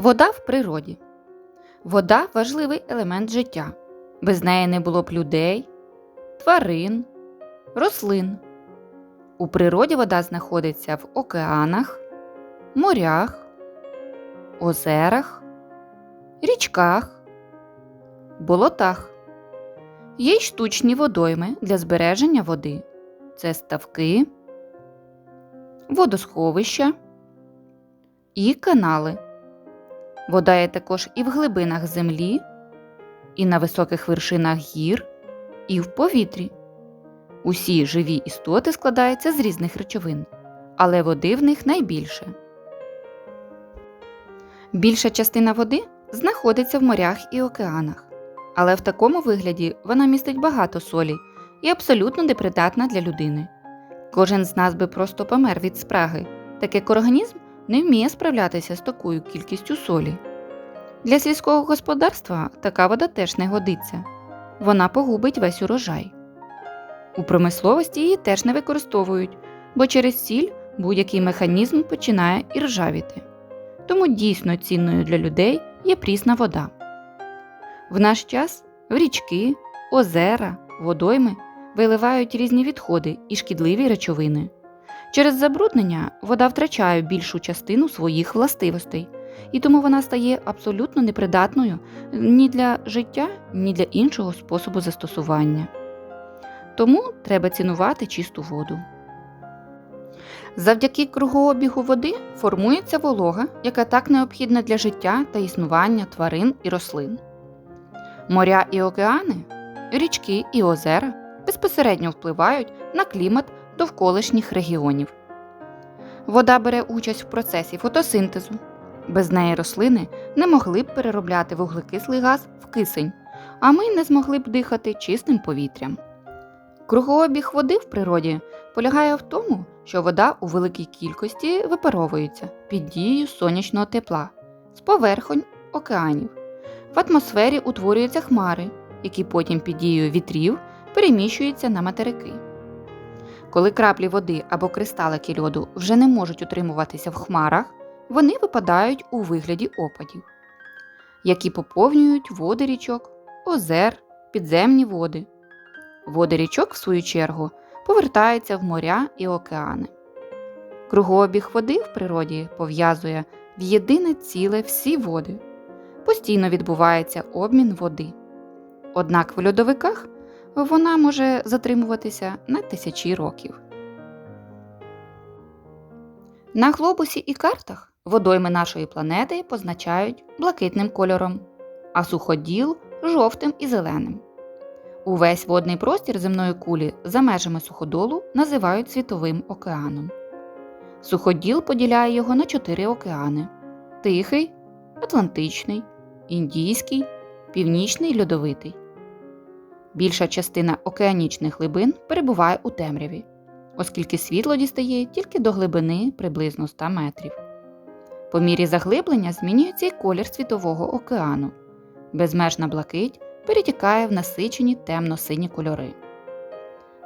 Вода в природі. Вода важливий елемент життя. Без неї не було б людей, тварин, рослин. У природі вода знаходиться в океанах, морях, озерах, річках, болотах. Є й штучні водойми для збереження води. Це ставки, водосховища і канали. Вода є також і в глибинах землі, і на високих вершинах гір, і в повітрі. Усі живі істоти складаються з різних речовин, але води в них найбільше. Більша частина води знаходиться в морях і океанах, але в такому вигляді вона містить багато солі і абсолютно непридатна для людини. Кожен з нас би просто помер від спраги, так як організм не вміє справлятися з такою кількістю солі. Для сільського господарства така вода теж не годиться вона погубить весь урожай. У промисловості її теж не використовують, бо через сіль будь-який механізм починає іржавіти. Тому дійсно цінною для людей є прісна вода. В наш час в річки, озера, водойми виливають різні відходи і шкідливі речовини. Через забруднення вода втрачає більшу частину своїх властивостей, і тому вона стає абсолютно непридатною ні для життя, ні для іншого способу застосування. Тому треба цінувати чисту воду. Завдяки кругообігу води формується волога, яка так необхідна для життя та існування тварин і рослин. Моря і океани, річки і озера безпосередньо впливають на клімат довколишніх регіонів. Вода бере участь в процесі фотосинтезу. Без неї рослини не могли б переробляти вуглекислий газ в кисень, а ми не змогли б дихати чистим повітрям. Кругообіг води в природі полягає в тому, що вода у великій кількості випаровується під дією сонячного тепла з поверхонь океанів. В атмосфері утворюються хмари, які потім під дією вітрів переміщуються на материки. Коли краплі води або кристалики льоду вже не можуть утримуватися в хмарах, вони випадають у вигляді опадів, які поповнюють води річок, озер, підземні води. Води річок, в свою чергу, повертаються в моря і океани. Кругообіг води в природі пов'язує в єдине ціле всі води. Постійно відбувається обмін води. Однак в льодовиках вона може затримуватися на тисячі років. На глобусі і картах водойми нашої планети позначають блакитним кольором, а суходіл жовтим і зеленим. Увесь водний простір земної кулі за межами суходолу називають Світовим океаном. Суходіл поділяє його на чотири океани: Тихий, Атлантичний, Індійський, Північний Льодовитий. Більша частина океанічних глибин перебуває у темряві, оскільки світло дістає тільки до глибини приблизно 100 метрів. По мірі заглиблення змінюється і колір Світового океану. Безмежна блакить перетікає в насичені темно-сині кольори.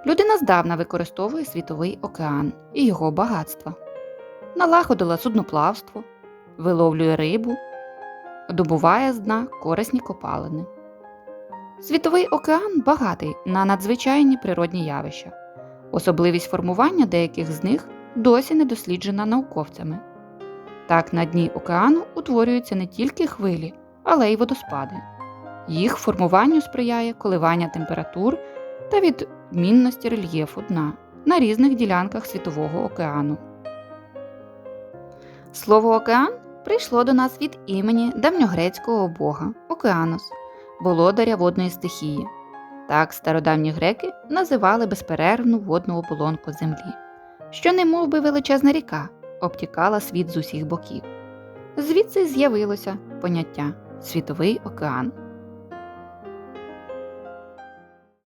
Людина здавна використовує Світовий океан і його багатства, налагодила судноплавство, виловлює рибу, добуває з дна корисні копалини. Світовий океан багатий на надзвичайні природні явища. Особливість формування деяких з них досі не досліджена науковцями. Так на дні океану утворюються не тільки хвилі, але й водоспади. Їх формуванню сприяє коливання температур та відмінності рельєфу дна на різних ділянках Світового океану. Слово океан прийшло до нас від імені давньогрецького бога Океанос, володаря водної стихії. Так стародавні греки називали безперервну водну оболонку землі, що не мов би величезна ріка обтікала світ з усіх боків. Звідси з'явилося поняття Світовий океан.